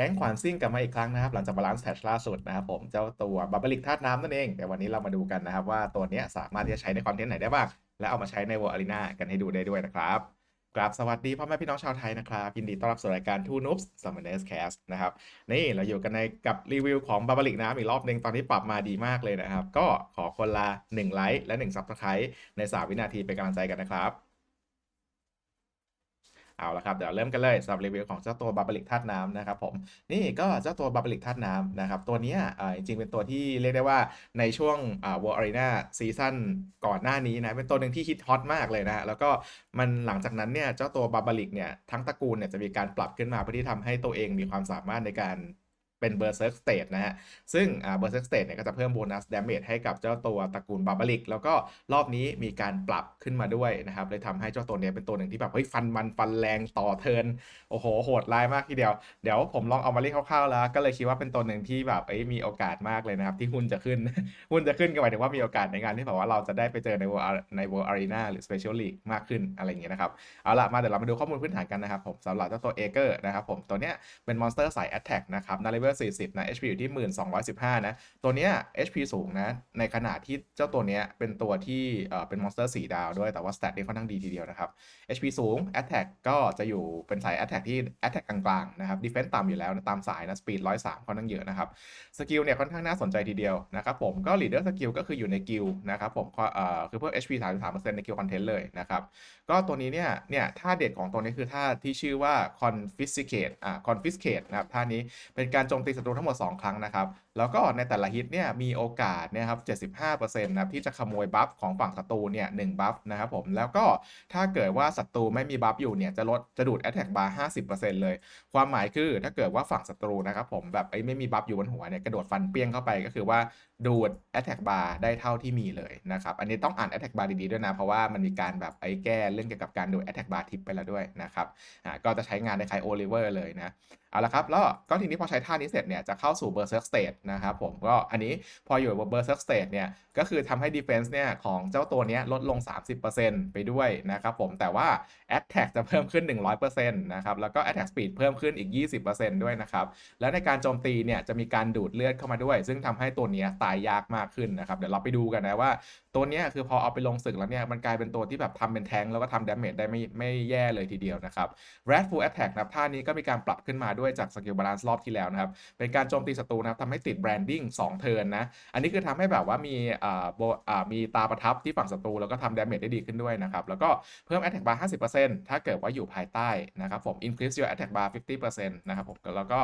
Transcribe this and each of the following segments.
ก๊งขวานซิ่งกลับมาอีกครั้งนะครับ หลังจากบาลานซ์แพทชล่าสุดนะครับผมเจ้าตัวบับเบิลิกธาตุน้ำนั่นเอง แต่วันนี้เรามาดูกันนะครับ ว่าตัวนี้สามารถที่จะใช้ในคอนเทนต์ไหนได้บ้าง และเอามาใช้ในวอลอารีนากันให้ดูได้ด้วยนะครับกราบสวัสดีพ่อแม่พี่น้องชาวไทยนะครับยินดีต้อนรับสู่รายการ Two Noobs Summoners Cast นะครับนี่เราอยู่กันในกับรีวิวของบับเบิลิกน้ำอีกรอบหนึ่งตอนนี้ปรับมาดีมากเลยนะครับ ก็ขอคนละ 1 ไลค์และ1 Subscribe ใน 3 วินาทีเป็นกำลังใจกันนะครับ เอาละครับเดี๋ยวเริ่มกันเลยสำหรับรีวิวของเจ้าตัวบาบลิกธาตุน้ำนะครับผมนี่ก็เจ้าตัวบาบลิกธาตุน้ำนะครับตัวนี้จริงๆเป็นตัวที่เรียกได้ว่าในช่วงวอลอารีนาซีซั่นก่อนหน้านี้นะเป็นตัวหนึ่งที่ฮิตฮอตมากเลยนะแล้วก็มันหลังจากนั้นเนี่ยเจ้าตัวบาบลิกเนี่ยทั้งตระกูลเนี่ยจะมีการปรับขึ้นมาเพื่อที่ทำให้ตัวเองมีความสามารถในการ เป็นเบอร์เซิร์กสเตทนะฮะ ซึ่งเบอร์เซ r ร์สเตทเนี่ยก็จะเพิ่มโบนัสดาเมจให้กับเจ้าตัวตระกูลบาบาลิก แล้วก็รอบนี้มีการปรับขึ้นมาด้วยนะครับ เลยทำให้เจ้าตัวเนี้ยเป็นตัวหนึ่งที่แบบเฮ้ยฟันมันฟันแรงต่อเทิน โอ้โห โหดร้ายมากทีเดียว เดี๋ยวผมลองเอามาเล่นคร่าวๆแล้ว ก็เลยคิดว่าเป็นตัวหนึ่งที่แบบเอ้ยมีโอกาสมากเลยนะครับที่หุ้นจะขึ้น หุ้นจะขึ้นก็หมายถึงว่ามีโอกาสในงานที่แบบว่าเราจะได้ไปเจอใน World Ar- ใน World Arena หรือ Special League มากขึ้นอะไรอย่างเงี้ยนะครับเอาล่ะมาเดี๋ยวเรามาดูข้อมูลพื้นฐานกันนะครับผมสำหรับเจ้าตัวเอเกอร์นะครับผมตัวเนี้ยเป็นมอนสเตอร์สาย Attack นะครับนาเลเวล40 นะ HP อยู่ที่ 1215 นะ ตัวเนี้ย HP สูงนะ ในขณะที่เจ้าตัวเนี้ยเป็นตัวที่เอ่อเป็นมอนสเตอร์4ดาวด้วย แต่ว่า stat นี่ค่อนข้างดีทีเดียวนะครับ HP สูง Attack ก็จะอยู่เป็นสาย Attack ที่ Attack กลางๆ นะครับ Defense ต่ำอยู่แล้วนะตามสายนะ Speed 103 ค่อนข้างเยอะนะครับ สกิลเนี่ยค่อนข้างน่าสนใจทีเดียวนะครับผม ก็ Leader Skill ก็คืออยู่ในกิลนะครับผมเอ่อคือเพิ่ม HP 33%ในกิลคอนเทนต์เลยนะครับก็ตัวนี้เนี่ยเนี่ยท่าเด็ดของตัวนี้คือท่าที่ชื่อว่า confiscate อ่า confiscate นะครับท่านี้เป็นการโจมตีศัตรูทั้งหมด 2 ครั้งนะครับ แล้วก็ในแต่ละฮิตเนี่ยมีโอกาสนะครับ 75%นะครับที่จะขโมยบัฟของฝั่งศัตรูเนี่ย1บัฟนะครับผม แล้วก็ถ้าเกิดว่าศัตรูไม่มีบัฟอยู่เนี่ยจะลดจะดูด attack bar 50%เลย ความหมายคือถ้าเกิดว่าฝั่งศัตรูนะครับผมแบบไอ้ไม่มีบัฟอยู่บนหัวเนี่ยกระโดดฟันเปี้ยงเข้าไปก็คือว่าดูด attack bar ได้เท่าที่มีเลยนะครับ อันนี้ต้องอ่าน attack bar ดีๆด้วยนะ เพราะว่ามันมีการแบบไอ้แก้เรื่องเกี่ยวกับการดูด attack bar ทิปไปแล้วด้วยนะครับ อ่า ก็จะใช้งานในคล้ายโอลิเวอร์เลยนะ เอาละครับแล้วก็ทีนี้พอใช้ท่านี้เสร็จเนี่ยจะเข้าสู่ Berserk State นะครับผมก็อันนี้พออยู่บน Berserk State เนี่ยก็คือทำให้ Defense เนี่ยของเจ้าตัวนี้ลดลง 30%ไปด้วยนะครับผมแต่ว่า Attack จะเพิ่มขึ้น 100%นะครับแล้วก็ Attack Speed เพิ่มขึ้นอีก 20%ด้วยนะครับแล้วในการโจมตีเนี่ยจะมีการดูดเลือดเข้ามาด้วย ซึ่งทำให้ตัวนี้ตายยากมากขึ้นนะครับเดี๋ยวเราไปดูกันนะว่าตัวนี้คือพอเอาไปลงศึกแล้วเนี่ยมันกลายเป็นตัวที่แบบทำเป็นแทงแล้วก็ทำดาเมจได้ไม่ไม่แย่เลยทีเดียวนะครับ Red Full Attack นะท่านี้ก็มีการปรับขึ้นมาด้วยจากสกิลบาลานซ์รอบที่แล้วนะครับ เป็นการโจมตีศัตรูนะครับทำให้ติดแบรนดิ้ง2เทิร์นนะ อันนี้คือทำให้แบบว่ามีอ่าโบอ่ามีตาประทับที่ฝั่งศัตรูแล้วก็ทำดาเมจได้ดีขึ้นด้วยนะครับ แล้วก็เพิ่ม Attack Bar 50%ถ้าเกิดว่าอยู่ภายใต้นะครับผม Increase your Attack Bar 50%นะครับผมแล้วก็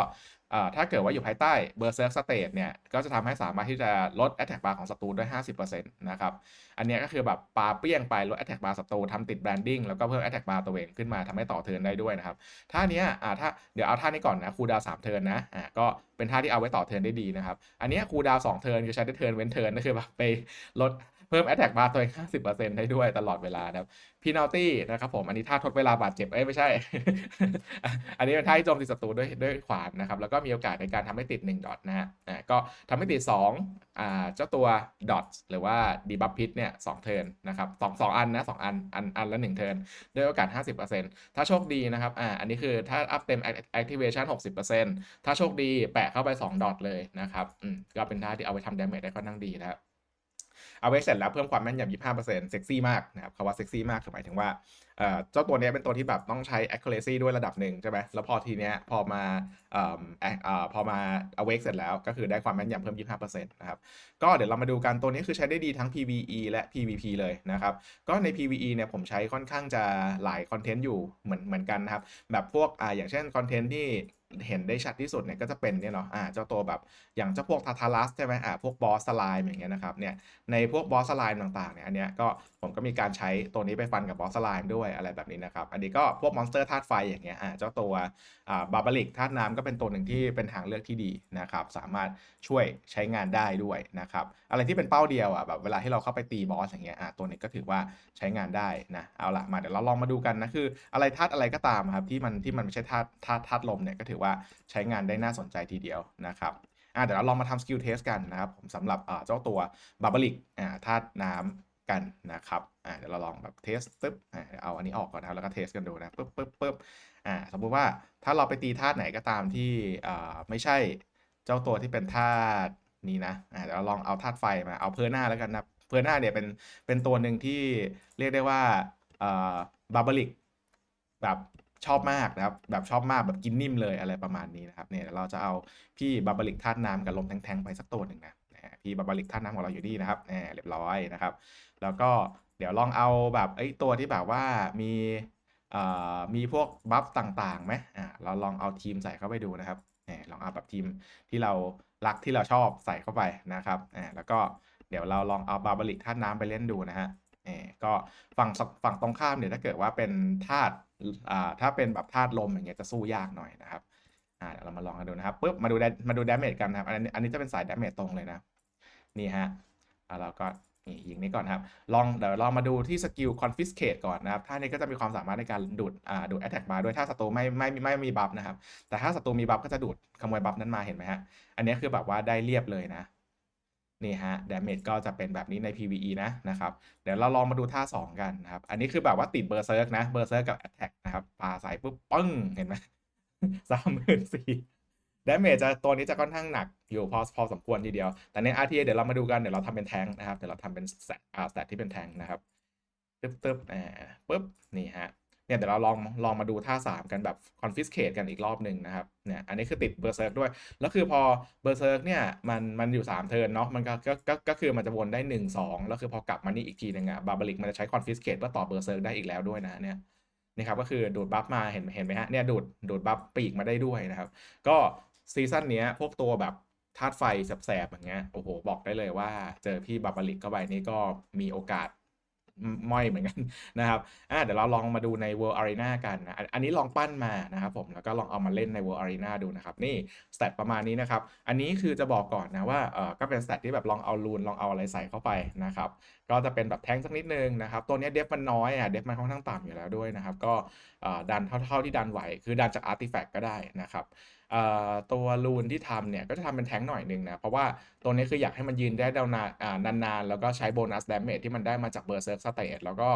ถ้าเกิดว่าอยู่ภายใต้ Berserk State เตทเนี่ย ก็จะทำให้สามารถที่จะลด Attack Bar ของศัตรูได้ 50%นะครับ อันนี้ก็คือแบบปาเปี้ยงไปลด Attack Bar ศัตรูทำติด Branding แล้วก็เพิ่ม Attack Bar ตัวเองขึ้นมาทำให้ต่อเทิร์นได้ด้วยนะครับ ท่านี้อ่าถ้าเดี๋ยวเอาท่านี้ก่อนนะ คูดาวสามเทิร์นนะอ่าก็เป็นท่าที่เอาไว้ต่อเทิร์นได้ดีนะครับ อันนี้คูดาวสองเทิร์นคือใช้ได้เทิร์นเว้นเทิร์นก็คือแบบไปลด เพิ่ม Attack Bar ตัวเอง 50%ได้ด้วยตลอดเวลานะครับพีนัลตี้นะครับผม อันนี้ท่าทดเวลาบาดเจ็บ เอ้ย ไม่ใช่ อันนี้เป็นท่าที่โจมตีศัตรูด้วยด้วยขวานนะครับ แล้วก็มีโอกาสในการทำให้ติด 1 ดอทนะฮะอ่าก็ทำให้ติด 2อ่าเจ้าตัวดอทหรือว่าดีบัฟพิทเนี่ยสองเทิร์นนะครับสองสองอันนะสองอัน อันอันละ1เทิร์นด้วยโอกาส 50%ถ้าโชคดีนะครับอ่าอันนี้คือถ้าอัพเต็ม activation 60%ถ้าโชคดีแปะเข้าไป 2 ดอทเลยนะครับอืมก็เป็นท่าที่เอาไปทำ damage ได้ค่อนข้างดีนะครับ เอาไว้เสร็จแล้วเพิ่มความแม่นยำ25%เซ็กซี่มากนะครับคำว่าเซ็กซี่มากคือหมายถึงว่า เจ้าตัวนี้เป็นตัวที่แบบต้องใช้ accuracy ด้วยระดับหนึ่งใช่ไหมแล้วพอทีเนี้ยพอมาเอ่อแอคเอ่อพอมา awake เสร็จแล้วก็คือได้ความแม่นยำเพิ่ม 25%นะครับ ก็เดี๋ยวเรามาดูกันตัวนี้คือใช้ได้ดีทั้ง PVE และ PVP เลยนะครับ ก็ใน PVE เนี่ยผมใช้ค่อนข้างจะหลายคอนเทนต์อยู่เหมือนเหมือนกันนะครับ แบบพวกอ่าอย่างเช่นคอนเทนต์ที่เห็นได้ชัดที่สุดเนี่ยก็จะเป็นเนี่ยเนาะอ่าเจ้าตัวแบบอย่างเจ้าพวกทาทารัสใช่ไหมอ่าพวกบอสสไลม์อย่างเงี้ยนะครับเนี่ยในพวกบอสสไลม์ต่างๆเนี่ยอันเนี้ยก็ผมก็มีการใช้ตัวนี้ไปฟันกับบอสสไลม์ด้วยอะไรแบบนี้นะครับ อันนี้ก็พวกมอนสเตอร์ธาตุไฟอย่างเงี้ยอ่าเจ้าตัวอ่าบาบาลิกธาตุน้ำก็เป็นตัวหนึ่งที่เป็นทางเลือกที่ดีนะครับ สามารถช่วยใช้งานได้ด้วยนะครับ อะไรที่เป็นเป้าเดียวอะแบบเวลาที่เราเข้าไปตีบอสอย่างเงี้ยอะตัวนี้ก็ถือว่าใช้งานได้นะเอาละมาเดี๋ยวเราลองมาดูกันนะคือ อะไรธาตุอะไรก็ตามครับที่มันที่มันไม่ใช่ธาตุธาตุธาตุลมเนี่ยก็ถือว่าใช้งานได้น่าสนใจทีเดียวนะครับอะเดี๋ยวเราลองมาทำสกิลเทสกันนะครับผมสำหรับเจ้าตัวบาบาลิกอ่าธาตุน้ำ กันนะครับอ่าเดี๋ยวเราลองแบบเทสปึ๊บอ่าเอาอันนี้ออกก่อนนะแล้วก็เทสกันดูนะปึ๊บปึ๊บปึ๊บอ่าสมมุติว่าถ้าเราไปตีธาตุไหนก็ตามที่อ่าไม่ใช่เจ้าตัวที่เป็นธาตุนี้นะอ่าเดี๋ยวเราลองเอาธาตุไฟมาเอาเพอร์หน้าแล้วกันนะเพอร์หน้าเนี่ยเป็นเป็นตัวหนึ่งที่เรียกได้ว่าอ่าบาบลิกแบบชอบมากนะครับแบบชอบมากแบบกินนิ่มเลยอะไรประมาณนี้นะครับเนี่ยเดี๋ยวเราจะเอาพี่บาบลิกธาตุน้ำกับลมแทงๆไปสักตัวหนึ่งนะ อ่าพี่บาบาลิกธาน้ำของเราอยู่นี่นะครับเรียบร้อยนะครับ แล้วก็เดี๋ยวลองเอาแบบไอ้ตัวที่แบบว่ามีเอ่อมีพวกบัฟต่างๆไหมอ่าเราลองเอาทีมใส่เข้าไปดูนะครับลองเอาแบบทีมที่เรารักที่เราชอบใส่เข้าไปนะครับอ่าแล้วก็เดี๋ยวเราลองเอาบาบาลิกธาน้ำไปเล่นดูนะฮะเนี่ยก็ฝั่งฝั่งตรงข้ามเนี่ยถ้าเกิดว่าเป็นธาตุอ่าถ้าเป็นแบบธาตุลมอย่างเงี้ยจะสู้ยากหน่อยนะครับอ่าเดี๋ยวเรามาลองกันดูนะครับปุ๊บมาดูมาดูดาเมจกันนะครับอันนี้อันนี้จะเป็นสายดาเมจตรงเลยนะ นี่ฮะเราก็นี่ยิงนี้ก่อนครับ ลองเดี๋ยวลองมาดูที่สกิล confiscate ก่อนนะครับ ท่านี้ก็จะมีความสามารถในการดูดอ่าดูด attack bar ด้วย ถ้าศัตรูไม่ไม่ไม่ไม่มีบัฟนะครับ แต่ถ้าศัตรูมีบัฟก็จะดูดขโมยบัฟนั้นมาเห็นไหมฮะ อันนี้คือแบบว่าได้เรียบเลยนะ นี่ฮะ damage ก็จะเป็นแบบนี้ใน PVE นะนะครับ เดี๋ยวเราลองมาดูท่า 2 กันนะครับ อันนี้คือแบบว่าติดเบอร์เซิร์กนะ เบอร์เซิร์กกับ attack นะครับ ปาใส่ปุ๊บปึ้ง เห็นไหมสามหมื่นสี่ ดาเมจจะตัวนี้จะค่อนข้างหนักอยู่พอพอสมควรทีเดียว แต่ใน RTA เดี๋ยวเรามาดูกัน เดี๋ยวเราทำเป็นแทงนะครับ เดี๋ยวเราทำเป็นสแตอ่าสตที่เป็นแทงนะครับตึ๊บตึ๊บอ่าปึ๊บ นี่ฮะ เนี่ยเดี๋ยวเราลองลองมาดูท่า 3 กันแบบ confiscate กันอีกรอบหนึ่งนะครับ เนี่ย อันนี้คือติดเบอร์เซิร์กด้วย แล้วคือพอเบอร์เซิร์กเนี่ย มันมันอยู่ 3 เทิร์นเนาะ มันก็ก็ก็คือมันจะวนได้ 1 2 แล้วคือพอกลับมานี่อีกทีหนึงอะบาบาลิกมันจะใช้ confiscate เพื่อต่อเบอร์เซิร์กได้อีกแล้วด้วยนะเนี่ยนี่ครับก็คือดูดบัฟมาเห็นเห็นไหมฮะเนี่ยดูดดูดบัฟปีกมาได้ด้วยนะครับ ก็ ซีซั่นเนี้ย พวกตัวแบบธาตุไฟแสบๆอย่างเงี้ยโอ้โห บอกได้เลยว่า เจอพี่บาบาลิกเข้าไปนี่ก็มีโอกาสม้อยเหมือนกันนะครับอะเดี๋ยวเราลองมาดูใน World Arena กันนะ อันอันนี้ลองปั้นมานะครับผม แล้วก็ลองเอามาเล่นใน World Arena ดูนะครับ นี่สเตตประมาณนี้นะครับ อันนี้คือจะบอกก่อนนะว่า เออก็เป็นสเตตที่แบบลองเอารูนลองเอาอะไรใส่เข้าไปนะครับ ก็จะเป็นแบบแทงสักนิดนึงนะครับ ตัวนี้เดฟมันน้อยอะ เดฟมันค่อนข้างต่ำอยู่แล้วด้วยนะครับ ก็ดันเท่าเท่าที่ดันไหว คือดันจากอาร์ติแฟกต์ก็ได้นะครับ ตัวรูนที่ทำเนี่ยก็จะทำเป็นแทงหน่อยหนึ่งนะ เพราะว่าตัวนี้คืออยากให้มันยืนได้ดาวนานานานๆ แล้วก็ใช้โบนัสดาเมจที่มันได้มาจากเบอร์เซิร์กสเตทแล้วก็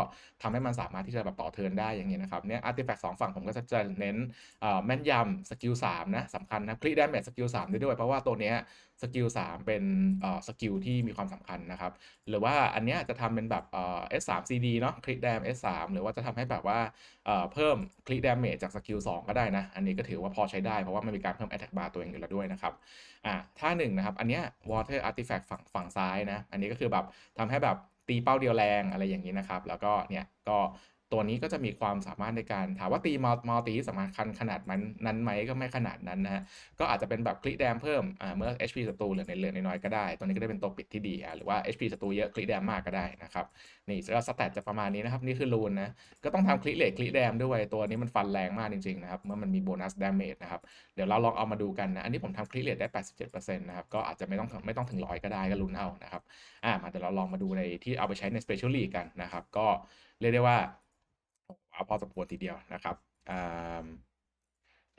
ทำให้มันสามารถที่จะแบบต่อเทินได้อย่างนี้นะครับเนี่ยอาร์ติแฟกต์สองฝั่งผมก็จะเน้นแม่นยำสกิลสามนะสำคัญนะคลิกดาเมจสกิลสามได้ด้วยเพราะว่าตัวเนี้ย สกิลสามเป็นเอ่อสกิลที่มีความสำคัญนะครับ หรือว่าอันเนี้ยจะทำเป็นแบบเอ่อ S3 CD เนาะคลิกแดม S3 หรือว่าจะทำให้แบบว่าเอ่อเพิ่มคลิกดาเมจจากสกิล2ก็ได้นะ อันนี้ก็ถือว่าพอใช้ได้เพราะว่ามันมีการเพิ่ม attack bar ตัวเองอยู่แล้วด้วยนะครับอ่าท่าหนึ่งนะครับ อันเนี้ย water artifact ฝั่งฝั่งซ้ายนะ อันนี้ก็คือแบบทำให้แบบตีเป้าเดียวแรงอะไรอย่างนี้นะครับ แล้วก็เนี่ยก็ ตัวนี้ก็จะมีความสามารถในการถามว่าตีมัลตีสำคัญขนาดมันนั้นไหมก็ไม่ขนาดนั้นนะฮะก็อาจจะเป็นแบบคลิกแดมเพิ่มเมื่อ HP ศัตรูเหลือในเหลือน้อยก็ได้ ตัวนี้ก็ได้เป็นตัวปิดที่ดีหรือว่า HP ศัตรูเยอะคลิกแดมมากก็ได้นะครับนี่แล้วสแตทจะประมาณนี้นะครับนี่คือรูนนะก็ต้องทำคลิกเลทคลิกแดมด้วยตัวนี้มันฟันแรงมากจริงๆนะครับเมื่อมันมีโบนัสดาเมจนะครับเดี๋ยวเราลองเอามาดูกันนะอันนี้ผมทำคลิกเลทได้ 87%นะครับก็อาจจะไม่ต้องไม่ต้องถึงร้อยก็ได้ก็ลุ้นเอานะครับอ่ามาเดี๋ยวเราลองมาดูในที่เอาไปใช้ใน Special League กันนะครับก็เรียกได้ว่า เอาพอสมควรทีเดียวนะครับ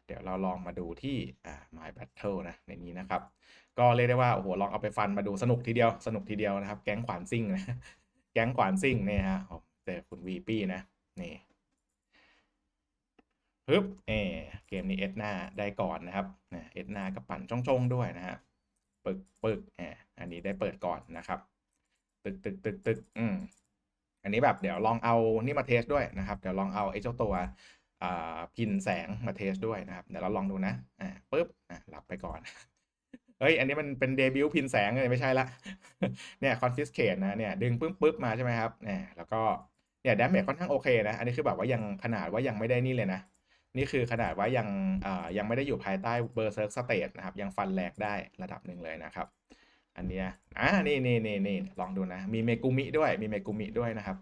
เดี๋ยวเราลองมาดูที่ My Battle นะในนี้นะครับ ก็เรียกได้ว่าโอ้โหลองเอาไปฟันมาดูสนุกทีเดียวสนุกทีเดียวนะครับ แก๊งขวานซิ่งนะแก๊งขวานซิ่งเนี่ยฮะเจอคุณวีปี้นะนี่ปึ๊บเอเกมนี้เอ็ดนาได้ก่อนนะครับเอ็ดนากับปั่นช่องๆด้วยนะฮะปึกปึกแออันนี้ได้เปิดก่อนนะครับ ตึกตึกตึกตึกอืม อันนี้แบบเดี๋ยวลองเอานี่มาเทสด้วยนะครับ เดี๋ยวลองเอาไอ้เจ้าตัวพินแสงมาเทสด้วยนะครับ เดี๋ยวเราลองดูนะอ่าปึ๊บอะหลับไปก่อนเฮ้ย อันนี้มันเป็นเดบิวต์พินแสงเลยไม่ใช่ละ เนี่ยคอนฟิสเคทนะ เนี่ยดึงปึ๊บปึ๊บมาใช่ไหมครับ เนี่ย แล้วก็ เนี่ยดาเมจค่อนข้างโอเคนะ อันนี้คือแบบว่ายังขนาดว่ายังไม่ได้นี่เลยนะ นี่คือขนาดว่ายังอ่ายังไม่ได้อยู่ภายใต้เบอร์เซิร์กสเตทนะครับ ยังฟันแหลกได้ระดับหนึ่งเลยนะครับ อันเนี้ยอ่านี่นี่นี่นี่ลองดูนะ มีเมกุมิด้วย มีเมกุมิด้วยนะครับ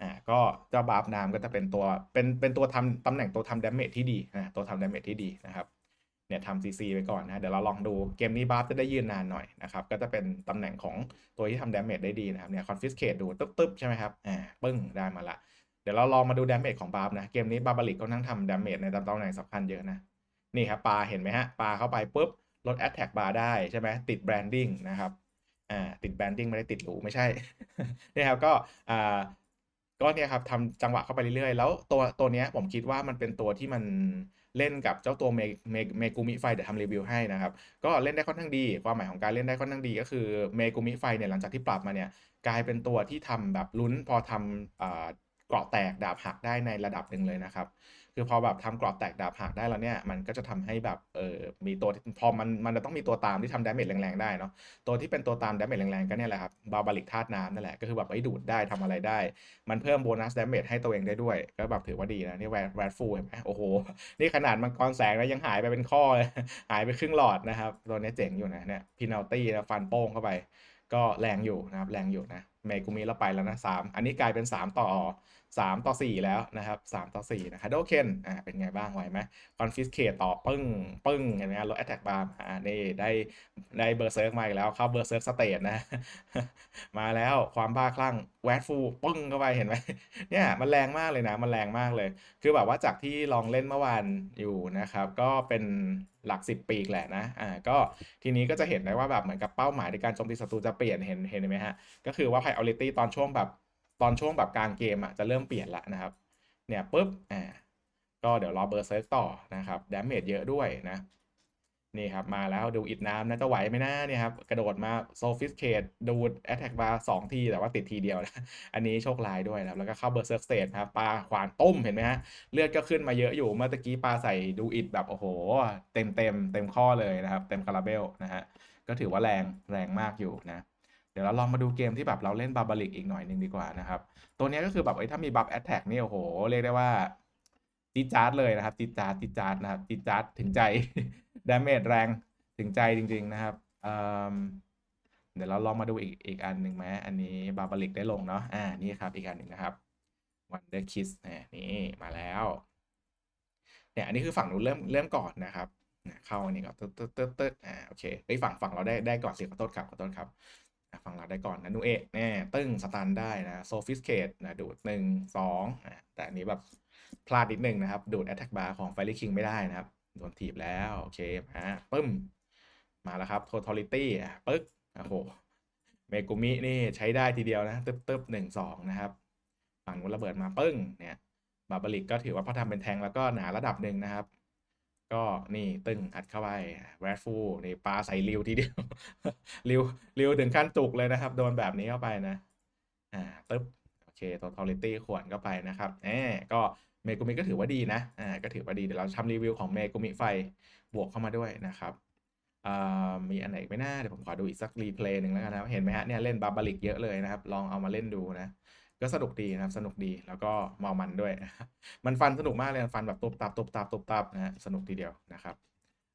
อ่า ก็เจ้าบาฟนามก็จะเป็นตัว เป็น เป็นตัวทำตำแหน่งตัวทำดาเมจที่ดีนะ ตัวทำดาเมจที่ดีนะครับ เนี่ยทำซีซีไปก่อนนะ เดี๋ยวเราลองดู เกมนี้บาฟจะได้ยืนนานหน่อยนะครับ ก็จะเป็นตำแหน่งของตัวที่ทำดาเมจได้ดีนะครับ เนี่ยคอนฟิสเคตดูตึ๊บตึ๊บใช่ไหมครับ อ่า ปึ้ง ได้มาละ เดี๋ยวเราลองมาดูดาเมจของบาฟนะ เกมนี้บาบาลิกก็นั่งทำดาเมจในตำแหน่งสำคัญเยอะนะ นี่ครับปลาเห็นไหมฮะ ปลาเข้าไปปุ๊บ ลด Attack Bar ได้ใช่ไหมติดแบรนดิ้งนะครับอ่าติดแบรนดิ้งไม่ได้ติดหรูไม่ใช่นี่ครับก็อ่าก็เนี่ยครับทำจังหวะเข้าไปเรื่อยๆ แล้วตัวตัวเนี้ยผมคิดว่ามันเป็นตัวที่มันเล่นกับเจ้าตัวเมเมเมกุมิไฟเดี๋ยวทำรีวิวให้นะครับ ก็เล่นได้ค่อนข้างดี ความหมายของการเล่นได้ค่อนข้างดี ก็คือเมกุมิไฟเนี่ยหลังจากที่ปรับมาเนี่ยกลายเป็นตัวที่ทำแบบลุ้นพอทำอ่าเกราะแตกดาบหักได้ในระดับหนึ่งเลยนะครับ คือพอแบบทำเกราะแตกดาบหักได้แล้วเนี่ย มันก็จะทำให้แบบเออมีตัวที่พอมันมันจะต้องมีตัวตามที่ทำดาเมจแรงๆได้เนาะตัวที่เป็นตัวตามดาเมจแรงๆก็เนี่ยแหละครับบาบาลิกธาตุน้ำนั่นแหละก็คือแบบไอ้ดูดได้ทำอะไรได้ มันเพิ่มโบนัสดาเมจให้ตัวเองได้ด้วย ก็แบบถือว่าดีนะนี่แวร์แวร์ฟูเห็นไหมโอ้โห นี่ขนาดมังกรแสงแล้วยังหายไปเป็นข้อเลยหายไปครึ่งหลอดนะครับตัวนี้เจ๋งอยู่นะเนี่ยพินาลตี้นะฟันโป้งเข้าไป ก็แรงอยู่นะครับแรงอยู่นะเมกุมิเราไปแล้วนะสามอันนี้กลายเป็น 3 ต่อ 3 ต่อ 4 แล้วนะครับ 3 ต่อ 4 นะฮัดโดเคนอ่าเป็นไงบ้างไหวไหมคอนฟิสเคตต่อปึ้ง ปึ้งเห็นไหมลดแอตแทกบาร์อ่านี่ได้ได้เบอร์เซิร์กมาอีกแล้ว เข้าเบอร์เซิร์กสเตทนะ มาแล้วความบ้าคลั่งแวดฟูปึ้งเข้าไปเห็นไหมเนี่ยมันแรงมากเลยนะ มันแรงมากเลย คือแบบว่าจากที่ลองเล่นเมื่อวานอยู่นะครับ ก็เป็นหลักสิบปีกแหละนะ อ่า ก็ทีนี้ก็จะเห็นได้ว่าแบบเหมือนกับเป้าหมายในการโจมตีศัตรูจะเปลี่ยนเห็นเห็นไหมฮะ ก็คือว่า priority ตอนช่วงแบบ ตอนช่วงแบบกลางเกมอะจะเริ่มเปลี่ยนละนะครับ เนี่ยปุ๊บอ่าก็เดี๋ยวรอเบอร์เซิร์กต่อนะครับดาเมจเยอะด้วยนะนี่ครับมาแล้วดูอิดน้ำนะจะไหวไหมนะเนี่ยครับกระโดดมาโซฟิสเคดดูดแอตแทกบาร์สองที แต่ว่าติดทีเดียวนะอันนี้โชคร้ายด้วยนะแล้วก็เข้าเบอร์เซิร์กสเตทครับปลาขวานต้มเห็นไหมฮะเลือดก็ขึ้นมาเยอะอยู่เมื่อกี้ปลาใส่ดูอิดแบบโอ้โห เต็มเต็มเต็มข้อเลยนะครับ เต็มคาราเบลนะฮะก็ถือว่าแรงแรงมากอยู่นะ เดี๋ยวเราลองมาดูเกมที่แบบเราเล่นบาบาลิกอีกหน่อยหนึ่งดีกว่านะครับ ตัวนี้ก็คือแบบไอ้ถ้ามีบัฟแอตแทกนี่โอ้โห เรียกได้ว่าจีจาร์ดเลยนะครับจีจาร์ดจีจาร์ดนะครับจีจาร์ดถึงใจดาเมจแรงถึงใจจริง ๆนะครับเเดี๋ยวเราลองมาดูอีกอีกอันหนึ่งไหมอันนี้บาบาลิกได้ลงเนาะอ่านี่ครับอีกอันหนึ่งนะครับ Wonder Kiss เนี่ยนี่มาแล้วเนี่ยอันนี้คือฝั่งนู้นเริ่มเริ่มก่อนนะครับเข้าอันนี้ก่อนเตึ๊ดเตึ๊ดตึ๊ดตึ๊ดอ่าโอเคไอ้ฝั่งฝั่งเราได้ได้ก่อนสิขอโทษครับขอโทษครับ ฝั่งเราได้ก่อนนะนูเอะเนี่ยตึ้งสตันได้นะโซฟิสเคตนะดูดหนึ่งสองแต่อันนี้แบบพลาดนิดนึงนะครับ ดูดแอตแทกบาร์ของไฟลิคิงไม่ได้นะครับ โดนถีบแล้ว โอเคมาปึ้ม มาแล้วครับ totality อะปึ๊กโอ้โหเมกุมินี่ใช้ได้ทีเดียวนะ ตึ๊บตึ๊บหนึ่งสองนะครับ ฝั่งนู้นระเบิดมาปึ้งเนี่ยบาบาลิกก็ถือว่าพอทำเป็นแทงแล้วก็หนาระดับหนึ่งนะครับ ก็นี่ตึ้งอัดเข้าไปแวดฟูนี่ปลาใส่ริวทีเดียวริวริวถึงขั้นจุกเลยนะครับ โดนแบบนี้เข้าไปนะอ่าตึ๊บโอเค totality ขวนเข้าไปนะครับแหมก็เมกุมิก็ถือว่าดีนะอ่าก็ถือว่าดีเดี๋ยวเราทำรีวิวของเมกุมิไฟบวกเข้ามาด้วยนะครับอ่ามีอันไหนไม่น่าเดี๋ยวผมขอดูอีกสักรีเพลย์หนึ่งแล้วกันนะเห็นไหมฮะเนี่ยเล่นบาบาลิกเยอะเลยนะครับ ลองเอามาเล่นดูนะ ก็สนุกดีนะครับ สนุกดีแล้วก็เมามันด้วย มันฟันสนุกมากเลยฟันแบบตบตับตบตับตบตับนะฮะสนุกทีเดียวนะครับ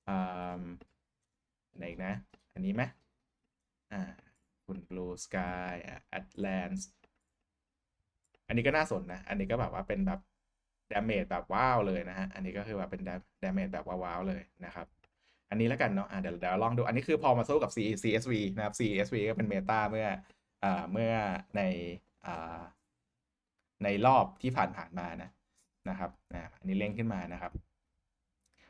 อ่าอันไหนอีกนะ อันนี้ไหมอ่าคุณ Blue Sky Atlantis อันนี้ก็น่าสนนะ อันนี้ก็แบบว่าเป็นแบบดาเมจแบบว้าวเลยนะฮะ อันนี้ก็คือว่าเป็นดาเมจแบบว้าวเลยนะครับ อันนี้แล้วกันเนาะอะเดี๋ยวเดี๋ยวลองดู อันนี้คือพอมาสู้กับ C CSV นะครับ CSV ก็เป็นเมตาเมื่ออ่าเมื่อในอ่า ในรอบที่ผ่านผ่านมานะนะครับอันนี้เล่งขึ้นมานะครับ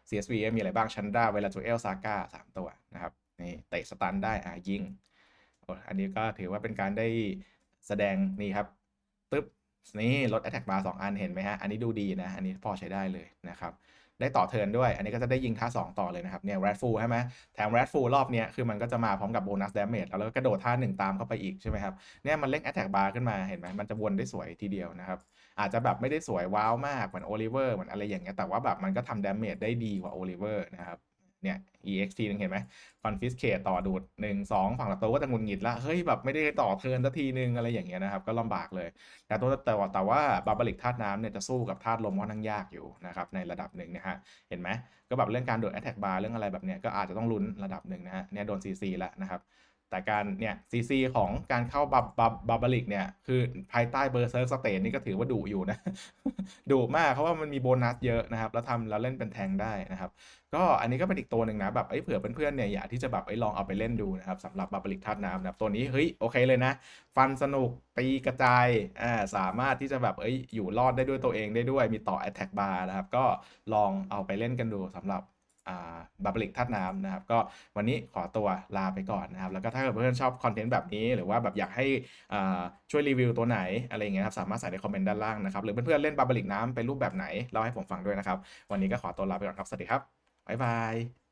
CSV มีอะไรบ้างชันดาเวลาจูเอลซาก้าสามตัวนะครับนี่เตะสตันได้อ่ายิงอ้อันนี้ก็ถือว่าเป็นการได้แสดงนี่ครับตึ๊บนี่ลด Attack Bar 2 อันเห็นไหมฮะ อันนี้ดูดีนะ อันนี้พอใช้ได้เลยนะครับ ได้ต่อเทิร์นด้วย อันนี้ก็จะได้ยิงท่า 2 ต่อเลยนะครับเนี่ยแรดฟูลใช่ไหมแถมแรดฟูลรอบเนี้ยคือมันก็จะมาพร้อมกับโบนัส Damage แล้วก็กระโดดท่า 1 ตามเข้าไปอีกใช่ไหมครับเนี่ยมันเล่ง Attack Bar ขึ้นมาเห็นไหมมันจะวนได้สวยทีเดียวนะครับอาจจะแบบไม่ได้สวยว้าวมากเหมือนโอลิเวอร์เหมือนอะไรอย่างเงี้ยแต่ว่าแบบมันก็ทำ Damage ได้ดีกว่าโอลิเวอร์นะครับ เนี่ย EXT นึงเห็นไหม confiscate ต่อดูดหนึ่งสองฝั่งละตัวก็จะงุนหงิดละเฮ้ยแบบไม่ได้ต่อเทินสักทีนึงอะไรอย่างเงี้ยนะครับ ก็ลำบากเลย แต่ตัวแต่ว่าแต่ว่าบาบาลิกธาตุน้ำเนี่ยจะสู้กับธาตุลมค่อนข้างยากอยู่นะครับในระดับหนึ่งนะฮะเห็นไหมก็แบบเรื่องการโดด attack bar เรื่องอะไรแบบเนี้ยก็อาจจะต้องลุ้นระดับหนึ่งนะฮะเนี่ยโดน CC แล้วนะครับ แต่การเนี่ย CC ของการเข้าบับบับบาบาลิกเนี่ย คือภายใต้เบอร์เซิร์กสเตนนี่ก็ถือว่าดุอยู่นะดุมากเพราะว่ามันมีโบนัสเยอะนะครับ แล้วทำแล้วเล่นเป็นแทงได้นะครับ ก็อันนี้ก็เป็นอีกตัวหนึ่งนะแบบเอ้เผื่อเพื่อนๆเนี่ยอยากที่จะแบบเอ้ลองเอาไปเล่นดูนะครับสำหรับบาบาลิกธาตุน้ำนะครับตัวนี้เฮ้ยโอเคเลยนะ ฟันสนุกตีกระจายอ่าสามารถที่จะแบบเอ้ยอยู่รอดได้ด้วยตัวเองได้ด้วยมีต่อ attack bar นะครับก็ลองเอาไปเล่นกันดูสำหรับ บับลิกธาตุน้ำนะครับ ก็วันนี้ขอตัวลาไปก่อนนะครับ แล้วก็ถ้าเกิดเพื่อนชอบคอนเทนต์แบบนี้ หรือว่าแบบอยากให้ช่วยรีวิวตัวไหนอะไรอย่างเงี้ยครับ สามารถใส่ในคอมเมนต์ด้านล่างนะครับ หรือเพื่อนๆเล่นบับลิกน้ำเป็นรูปแบบไหนเล่าให้ผมฟังด้วยนะครับ วันนี้ก็ขอตัวลาไปก่อนครับ สวัสดีครับ บ๊ายบาย